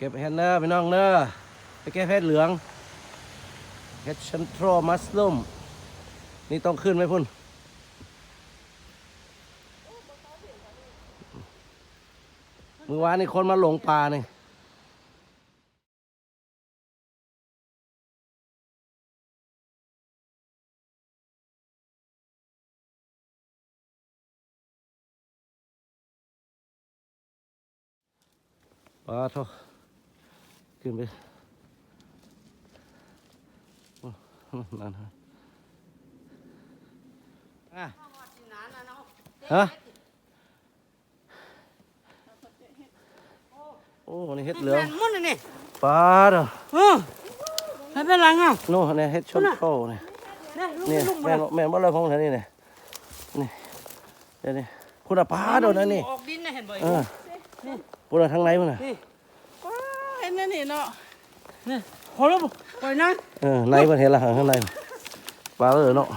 เก็บเห็ดเนอพี่น้องเนอไปเก็บเห็ดเหลืองเห็ดชันโทรมัสลุมนี่ต้องขึ้นไหมพุ่นมือวานนี่คนมาหลงป่านี่ป้าโท ขึ้นไปโอ้นั่นฮะอะฮะโอ้นี่เห็ดเหลืองมุนนี่ปลาเด้อเออให้เป็นไรอะโน่เนี่ยเฮ็ดชนโตเนี่ยนี่ลุนี่งลุงแม่นแม่นบ่เลยพงเท่านี้เนี่ยนี่เดี๋ยวนี้คุณอะปลาโดนนั่นนี่ออกดินนะเห็นบ่เออคุณอะทางไหนมันน่ะนี่ว้าเห็ นนั่นนี่เนาะนี่พอแล้วบ่ปล่อยนะเออในมันเห็นละข้างในปลาเออเนาะ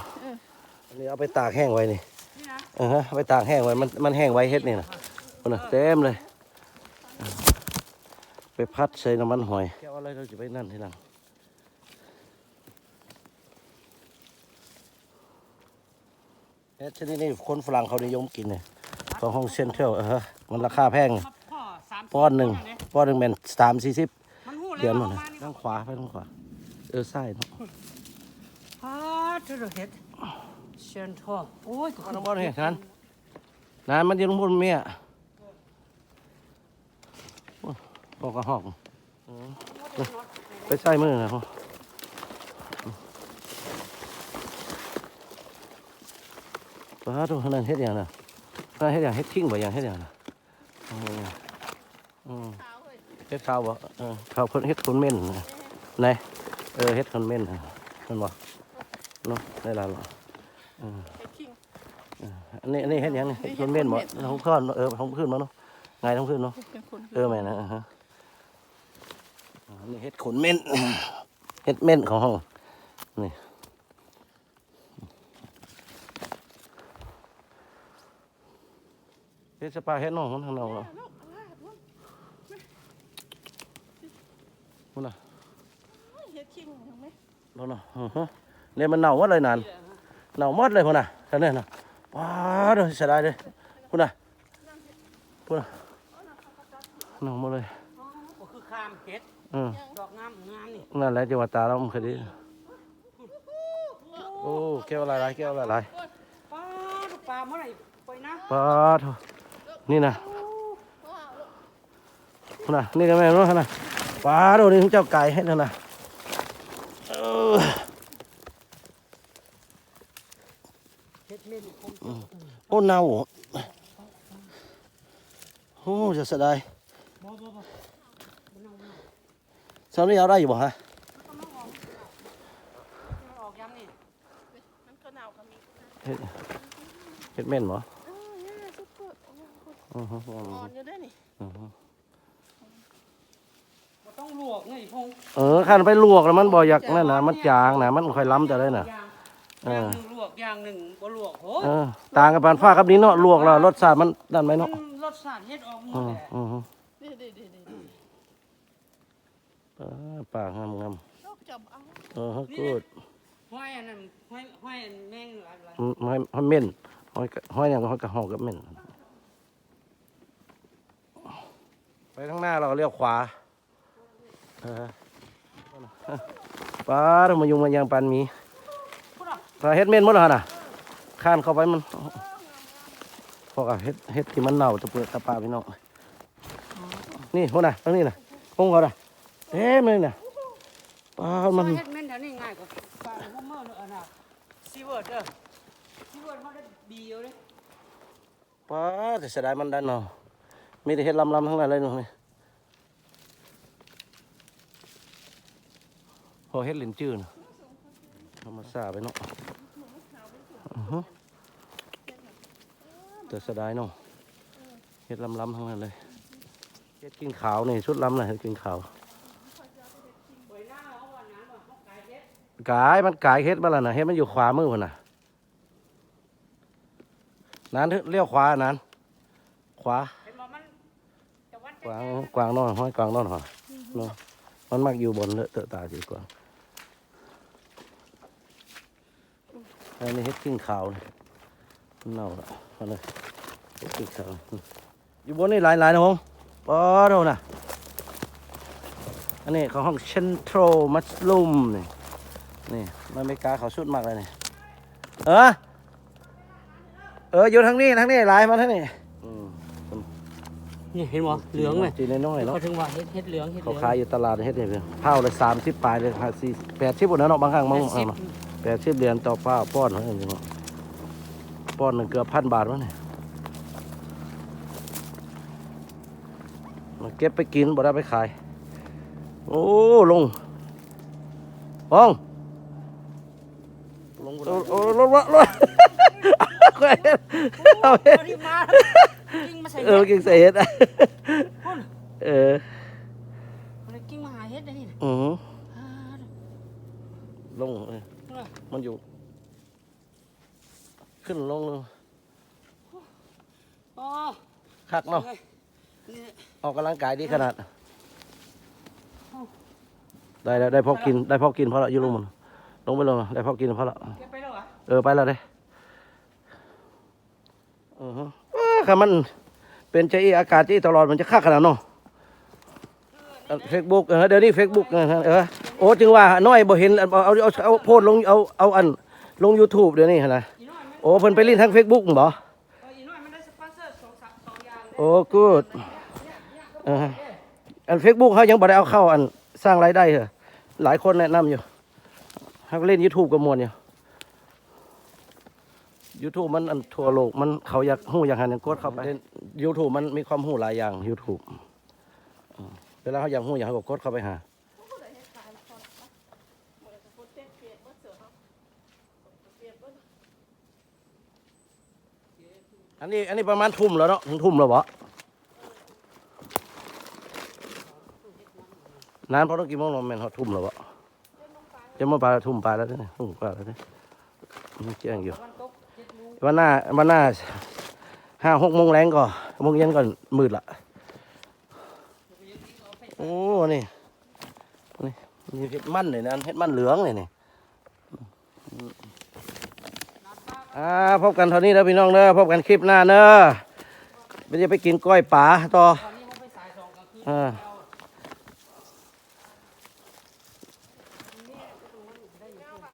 อันนี้เอาไปตากแห้งไว้นี่นี่นะเออฮะเอาไปตากแห้งไว้มันมันแห้งไว้เฮ็ดนี่น่ะคุณน่ะเต็มเลย ไปพัดใส่น้ำมันหอยแก้วอะไรเราจะไปนั่นทีหลังเฮ็ดชนิดนี้คนฝรั่งเขานิยมกินเนี่ยของห้องเซ็นทรัลเออฮะมันราคาแพงมาพ่อสามป้อนหนึ่ง ป้อนหนึ่งแมนสามสี่สิบมันหู้เหรียญหมแล้ดวเลยมานี่ทางขวาไปทางขวา เออใช่เนาะพาเธอเฮ็ดเชิญท่อโอ้ยก็น้องบอลเห็นนั้นนานมันอยืนบนเมียโอ้บอกกระหอกอืมไปใส่มือนะพ่อป้าตัวนั้นเฮ็ดอย่างน่ะน่าเฮ็ดอย่างเฮ็ดทิ้งบ่อย่างเฮ็ดอย่างน่ะอืมอืมขาว เฮ็ดข้าวบ่เออข้าวเพิ่นเฮ็ดคนเม่นน่ะไหนเออเฮ็ดคนเม่นน่ะเพิ่นบ่เนาะได้และหรอไอ้คิงอันนี้อันนี้เฮ็ดหยังนี่เฮ็ดคนเม่นบ่ท้องขึ้นเออท้องขึ้นมาเนาะไงท้องขึ้นเนาะเออแม่นะฮะนนี้เฮ็ดขนเม่นเฮ็ดเม่นของเฮานี่เฮ็ดสปาเฮ็ดน้องมันทางนอกเนาะ มันน่ะเฮ็ดคิงเห็นไหมแล้วเนาะอือฮะเนี่ยมันเน่าหมดเลยนั่นเน่าหมดเลยพุ่นน่ะท่านนี่น่ะว้าเด้อเสียดายเด้อพุ่นน่ะพุ่นน่ะเน่าหมดเลยอ๋อก็คือข้ามเฮ็ดอืมดอกงามงามนี่นั่นแหละจังหวัดตาเราเคยดีโอ้แก้วอะไรแก้วอะไรป้าลูกปลาเมื่อไหร่ปล่อยนะปลาโถนี่นะพุ่นน่ะนี่ก็แม่นเนาะนะ ปลาโดนี่เจ้าไก่ให้นั่นน่ะเออเฮ็ดเม่นคงโอ้เน่าโอ้จะเสียดายบ่บ่บ่สาวนี้เอาได้อยู่บ่ฮะมันออกยามนี่มันก็หนาวก็มีเฮ็ดเฮ็ดแม่นบ่เออย่าซุปเปอร์อือฮึอ่อนอยู่ด้วยนี่อือฮึบ่ ต้องลวกนี่พงเออคันไปลวกแล้วมันบ่อยากนั่นน่ะมันจางน่ะมันค่อยล้ำแต่ได้น่ะอย่างเอออย่างหนึ่งลวกอย่างหนึ่งบ่ลวกโหเออต่างกับปานฟ้ากับนี้เนาะลวกแล้วรสชาติมันนั่นไหมมัเนาะนรสชาติเฮ็ดออกหมอืดมแหละอืมอืมดีดีดีดีปลาปากงามงามนกจับเอาเออกูดห้อยอันนั้นห้อยห้อยอันแมงอะไรอืมห้อยห้อยเม่นห้อยกะห้อยอย่างห้อยกระหอกกับเม่นไปข้างหน้าเราก็เลี้ยวขวาเออ ปลาเรามายุงมันยางปันหมีปลาเฮ็ดเม่นหมดแล้วน่ะข้านเข้าไปมันพวกอะเฮ็ดเฮ็ดที่มันเน่าจะเปิดตาปลาพี่น้องนี่พวกน่ะตรงนี้น่ะพงเขาน่ะเอ๊ะมันน่ะปลามันเฮ็ดแม่นแถวนี้ง่ายกว่าปลาพวกเมื่อเลยอันน่ะซีเวิร์ดเด้อซีเวิร์ดเขาได้ดีอยู่เลยป้าแต่เสียดายมันดันเนาะมีแต่เห็ดลำๆทั้งนั้นเลยเนาะนี่ พอเห็ดลินจืดนะธรรมชาติไปเนาะอือฮึแต่เสียดายเนาะเห็ดลำๆทั้งนั้นเลยเห็ดกินขาวนี่ชุดล้ำเลยเห็ดกินขาวปล่อยหน้าเขาว่าน้ำว่าเฮ็ดกายมันกายเห็ดมาแล้วนะเห็ดมันอยู่ขวามือพุ่นน่ะนั้นเลี้ยวขวานั้นขวาเห็นบ่มันจะวัดกวางกวางนอนห้อยกวางนอนหออืมเนาะมันมักอยู่บนเลอะเตอะตาดีกว่า อันนี้เฮ็ดกิ้งขาวเลยมันเน่าละเอาเลยเฮ็ดกิ้งขาวอยู่บนนี่หลายๆนะผมปอโดนะอันนี้ของห้องเชนโทรมัสลูมนี่นี่มันอเมริกาเขาสุดมากเลยนี่เออเอออยู่ทางนี้ทางนี้หลายมาทางนี้อืมนี่เห็นบ่เหลืองไหมจีนน้อยๆเนาะเขาถึงว่าเฮ็ดเฮ็ดเหลืองเฮ็ดเหเขาลืองขายอยู่ตลาดเฮ็ดเนี่ยเพียงเผาเลยสามสิบปลายเลยค่ะสี่แปดสิบหมดแล้วเนาะบางครั้งบางแปดสิบ แปดสิบเหรียญต่อป้าป้อนเท่านั้นเองเนาะป้อนหนึ่งเกือบพันบาทวะเนี่ยมาเก็บไปกินบ่ได้ไปขาย โอ้ลงปองลงบ่ได้โอ้ลงลงลงเอาเฮ็ดเอาที่มากิ้งมาใส่เออเฮ็ดกินใส่เฮ็ดอะพุ่นเออมันกิ้งมาหาเฮ็ดได้นี่น่ะอือหืออ่าลงเออ มันอยู่ ขึ้นลงลงอ๋อคักเนาะนี่ออกกำลังกายดีขนาด ได้แล้วได้พอกินได้พอกินเพราะละอยูลงมันลงไปลงได้พอกินเพราะละเก็บไปแล้วเหรอเออไปแล้วเด้อือฮึค่ะมันเป็นใจอากาศที่ตลอดมันจะคักขนาดเนาะเฟซบุ๊กเออเดี๋ยวนี้เฟซบุ๊กเออ โอ้จึงว่าน้อยบ่เห็นเอาเอาเอาเอาโพสต์ลงเอาเอาอันลง YouTube เดี๋ยวนี้หั่นนะอีน้อยมันโอ้เพิ่นไปเล่นทางเฟซบุ๊กบ่เอออีน้อยมันได้สปอนเซอร์สองสามสองอย่างเลยโอ้กูดเอออันเฟซบุ๊กเขายังบ่ได้เอาเข้าอันสร้างรายได้เหรอหลายคนแนะนำอยู่เขาก็เล่น YouTube กับมวลอยู่ YouTube มันอันทั่วโลกมันเขาอยากหู้อยากหันอยากกดเข้าไป YouTube มันมีความหู้หลายอย่าง YouTube อืมเวลาเขาอยากหู้อยากเขาก็กดเข้าไปหา อันนี้อันนี้ประมาณทุ่มแล้วเนาะถึงทุ่มแล้วบ่นานพอต้องกี่โมงเนาะแม่นฮอดทุ่มแล้วบ่จะมาปลาทุ่มปลาแล้วเนี่ยทุ่มปลาแล้วเนี่ยมันแจ้งอยู่วันหน้าวันหน้าห้าหกโมงแรงก่อนโมงเย็นก่อนมืดละโอ้นี่นี่เห็ดมันเลยนะเห็ดมันเหลืองเลยนี่ อ่าพบกันเท่านี้แล้วพี่น้องเนอะพบกันคลิปหน้าเนอะไม่ได้ไปกินกล้อยป่าต่อตอนนี้เขาไปสายสองกลางคืนอ่าเอา